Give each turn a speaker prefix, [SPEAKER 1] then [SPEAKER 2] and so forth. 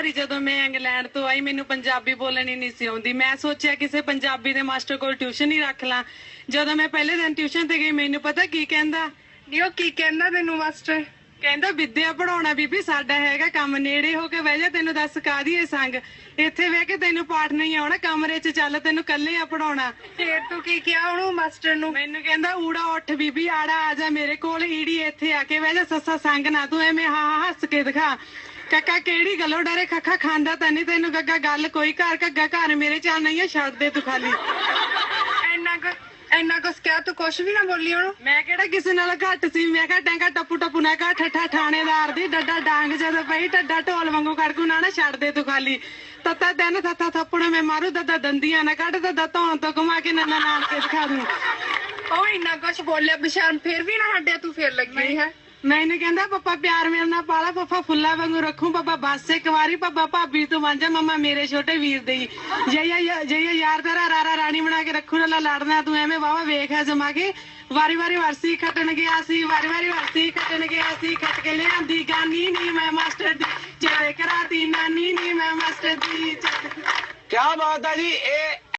[SPEAKER 1] ਵਾਰੀ ਜਦੋਂ ਮੈਂ ਇੰਗਲੈਂਡ ਤੋਂ ਆਈ ਮੈਨੂੰ ਪੰਜਾਬੀ ਬੋਲਣੀ ਨਹੀਂ ਸੀ ਆਉਂਦੀ। ਮੈਂ ਸੋਚਿਆ ਕਿਸੇ ਪੰਜਾਬੀ ਦੇ ਮਾਸਟਰ ਕੋਲ ਟਿਊਸ਼ਨ ਹੀ ਰੱਖ ਲਾਂ। ਜਦੋਂ ਮੈਂ ਪਹਿਲੇ ਦਿਨ ਟਿਊਸ਼ਨ ਤੇ ਗਈ ਮੈਨੂੰ ਪਤਾ ਕੀ ਕਹਿੰਦਾ?
[SPEAKER 2] ਨੀ ਉਹ ਕੀ ਕਹਿੰਦਾ ਤੈਨੂੰ ਮਾਸਟਰ?
[SPEAKER 1] ਕਹਿੰਦਾ ਵਿਦਿਆ ਪੜਾਉਣਾ ਬੀਬੀ ਸਾਡਾ ਹੈਗਾ ਕੰਮ। ਨੇੜੇ ਹੋ ਕੇ ਬਹਿ ਜਾ ਤੈਨੂੰ ਦੱਸ ਕਾਦੀ ਸੰਗ? ਇੱਥੇ ਬਹਿ ਕੇ ਤੈਨੂੰ ਪਾਠ ਨਹੀਂ ਆਉਣਾ ਕਮਰੇ 'ਚ ਚੱਲ ਤੈਨੂੰ ਕੱਲੇ ਆ ਪੜਾਉਣਾ
[SPEAKER 2] ਫੇਰ ਤੂੰ ਕੀ ਕਿਹਾ ਉਹਨੂੰ ਮਾਸਟਰ ਨੂੰ?
[SPEAKER 1] ਮੈਨੂੰ ਕਹਿੰਦਾ ਊੜਾ ਉੱਠ ਬੀਬੀ ਆੜਾ ਆ ਜਾ ਮੇਰੇ ਕੋਲ ਈੜੀ ਇੱਥੇ ਆ ਕੇ ਬਹਿ ਜਾ ਸੱਸਾ ਸੰਗ ਨਾ ਤੂੰ ਐਵੇਂ ਹਾਂ ਹੱਸ ਕੇ ਦਿਖਾ। ਕੱਕਾ ਕਿਹੜੀ ਗੱਲੋਂ? ਡਰੇ ਖੱਖਾ ਖਾਂਦਾ ਤਾਂ ਨਹੀਂ ਤੈਨੂੰ ਗੱਗਾ ਗੱਲ ਕੋਈ ਘਰ ਕੱਗਾ ਘਰ ਮੇਰੇ ਚੱਲ ਨਹੀਂ ਆ ਛੱਡ ਦੇ ਤੂੰ ਖਾਲੀ।
[SPEAKER 2] ਇੰਨਾ ਕੁ ਇੰਨਾ ਕੁਛ ਕਿਹਾ ਤੂੰ ਕੁਛ ਵੀ ਨਾ ਬੋਲੀ ਉਹਨੂੰ।
[SPEAKER 1] ਮੈਂ ਕਿਹੜਾ ਕਿਸੇ ਨਾਲ ਘੱਟ ਸੀ? ਮੈਂ ਕਿਹਾ ਟੈਂਕਾ ਟੱਪੂ ਟੱਪੂ ਨਾ ਕਾ ਠੱਠਾ ਥਾਣੇਦਾਰ ਦੀ ਡੱਡਾ ਡਾਂਗ ਜਦੋਂ ਪਈ ਟੱਡਾ ਢੋਲ ਵਾਂਗੂ ਕੜਕੂ ਨਾ ਨਾ ਛੱਡ ਦੇ ਤੂੰ ਖਾਲੀ। ਤੱਤਾ ਤੈਨੂੰ ਤੱਤਾ ਥੱਪੜ ਮੈਂ ਮਾਰੂ ਦੱਦਾ ਦੰਦੀਆਂ ਨਾ ਕੱਢ ਦੱਦਾ ਧੌਣ ਤੋਂ ਘੁਮਾ ਕੇ ਨੰਨਾ ਨਾਨ ਕੇ ਦਿਖਾ ਦੂੰ।
[SPEAKER 2] ਉਹ ਇੰਨਾ ਕੁਛ ਬੋਲਿਆ ਬਿਸ਼ਰਮ ਫੇਰ ਵੀ ਨਾ ਹੱਡਿਆ ਤੂੰ ਫੇਰ ਲੱਗੀ ਹੈ।
[SPEAKER 1] ਮੈਨੂੰ ਕਹਿੰਦਾ, ਪਪਾ ਪਿਆਰ ਮੇਰੇ ਨਾਲ ਪਾਲਾ, ਪਪਾ ਫੁੱਲਾ ਵਾਂਗੂ ਰੱਖੂ, ਪਪਾ ਬਸ ਇੱਕ ਪਪਾ ਭਾਬੀ ਤੂੰ ਬਣ ਮਮਾ ਮੇਰੇ ਛੋਟੇ ਵੀਰ ਦੇ ਜੇ ਜੇ ਯਾਰ ਤੇਰਾ ਰਾਰਾ ਰਾਣੀ ਬਣਾ ਕੇ ਰੱਖੂ ਨਾ ਲੜਨਾ ਤੂੰ ਐਵੇਂ ਵਾਵਾ ਵੇਖ ਜਮਾ ਕੇ। ਵਾਰੀ ਵਾਰੀ ਵਰਸੀ ਖੱਟਣ ਗਿਆ ਸੀ, ਵਾਰੀ ਵਾਰੀ ਵਰਸੀ ਖੱਟਣ ਗਿਆ ਸੀ, ਖੱਟ ਕੇ ਲਿਆਂਦੀ ਗਾਨੀ ਨੀ ਮੈਂ ਮਾਸਟਰ ਦੀ ਜਿਹੜੇ ਕਰਾਤੀ ਨਾਨੀ ਨੀ ਮੈਂ ਮਾਸਟਰ ਦੀ
[SPEAKER 3] ਕੀ ਬਾਤ ਹੈ ਜੀ, ਇਹ